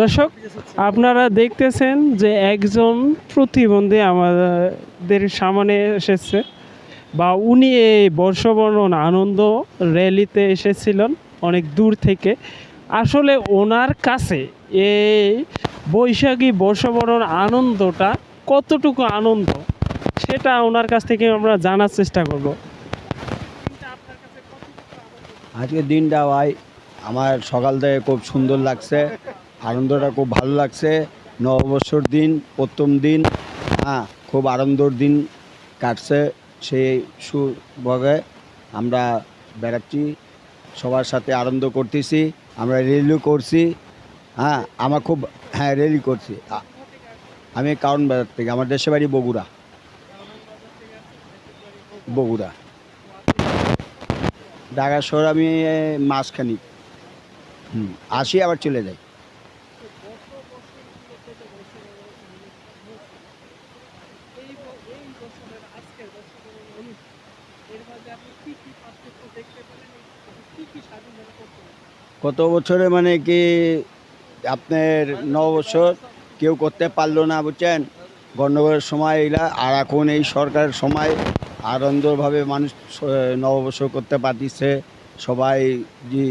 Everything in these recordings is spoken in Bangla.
দর্শক, আপনারা দেখতেছেন যে একজন প্রতিবন্ধী আমাদের সামনে এসেছে বা উনি এই বর্ষবরণ আনন্দ র্যালিতে এসেছিলেন অনেক দূর থেকে। আসলে ওনার কাছে এই বৈশাখী বর্ষবরণ আনন্দটা কতটুকু আনন্দ, সেটা ওনার কাছ থেকে আমরা জানার চেষ্টা করব। আজকের দিনটা ভাই আমার সকাল থেকে খুব সুন্দর লাগছে। আনন্দটা খুব ভালো লাগছে। নববর্ষর দিন প্রথম দিন হ্যাঁ খুব আনন্দর দিন কাটছে সেই সুভগে। আমরা বেড়াচ্ছি সবার সাথে আনন্দ করতেছি আমরা রেলিও করছি হ্যাঁ আমার খুব হ্যাঁ রেলি করছি। আমি কারণ বাজার থেকে আমার দেশের বাড়ি বগুড়া। বগুড়া। ঢাকা শহর আমি এ, মাসখানি হুম আসি আবার চলে যাই। কত বছরে মানে কি আপনার ন বছর কেউ করতে পারল না, বুঝছেন? গণ্ডগোলের সময় এগুলা আর এখন এই সরকারের সময় আনন্দভাবে মানুষ নববর্ষ করতে পারতিছে, সবাই যে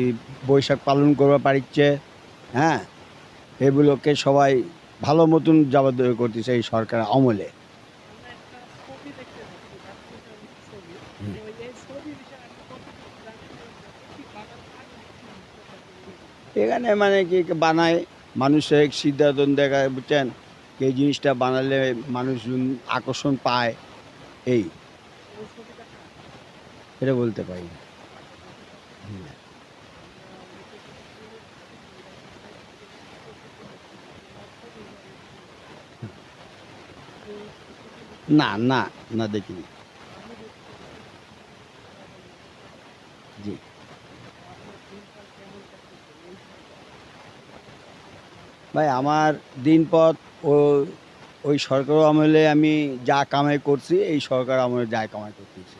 বৈশাখ পালন করতে পারছে হ্যাঁ? এগুলোকে সবাই ভালো মতন জবাবদারি করতেছে এই সরকার আমলে। এখানে মানে কি বানায়? মানুষের সিদ্ধান্ত দেখায়, বুঝছেন? এই জিনিসটা বানালে মানুষজন আকর্ষণ পায়। এই। এটা বলতে পারি না। না না দেখিনি। জি। ভাই, আমার দিনপথ ও ওই সরকার আমলে আমি যা কামাই করছি, এই সরকার আমলে যা কামাই করতেছি।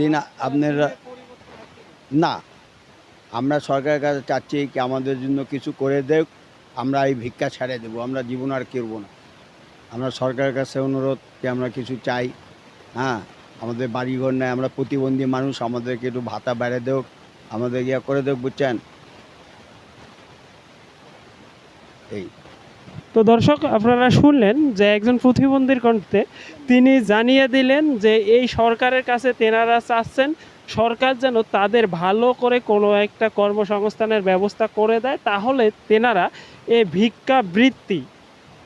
দিন আপনারা না, আমরা সরকারের কাছে চাচ্ছি কি আমাদের জন্য কিছু করে দেখ, আমরা এই ভিক্ষা ছাড়ে দেবো, আমরা জীবন আর করব না। আমরা সরকারের কাছে অনুরোধ কি আমরা কিছু চাই। হ্যাঁ আমাদের বাড়িঘর নেই, আমরা প্রতিবন্ধী মানুষ, আমাদেরকে একটু ভাতা বেড়ে দেওক আমাদের ইয়া করে দেওক বুঝছেন? এই। তো দর্শক, আপনারা শুনলেন যে একজন প্রতিবন্ধীর কণ্ঠে তিনি জানিয়ে দিলেন যে এই সরকারের কাছে তেনারা চাচ্ছেন সরকার যেন তাদের ভালো করে কোনো একটা কর্মসংস্থানের ব্যবস্থা করে দেয়, তাহলে তেনারা এ ভিক্ষা বৃত্তি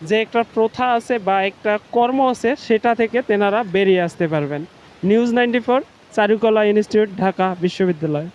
যে একটা প্রথা আছে বা একটা কর্ম আছে, সেটা থেকে তেনারা বেরিয়ে আসতে পারবেন। News ninety four, Charukala institute, Dhaka বিশ্ববিদ্যালয়।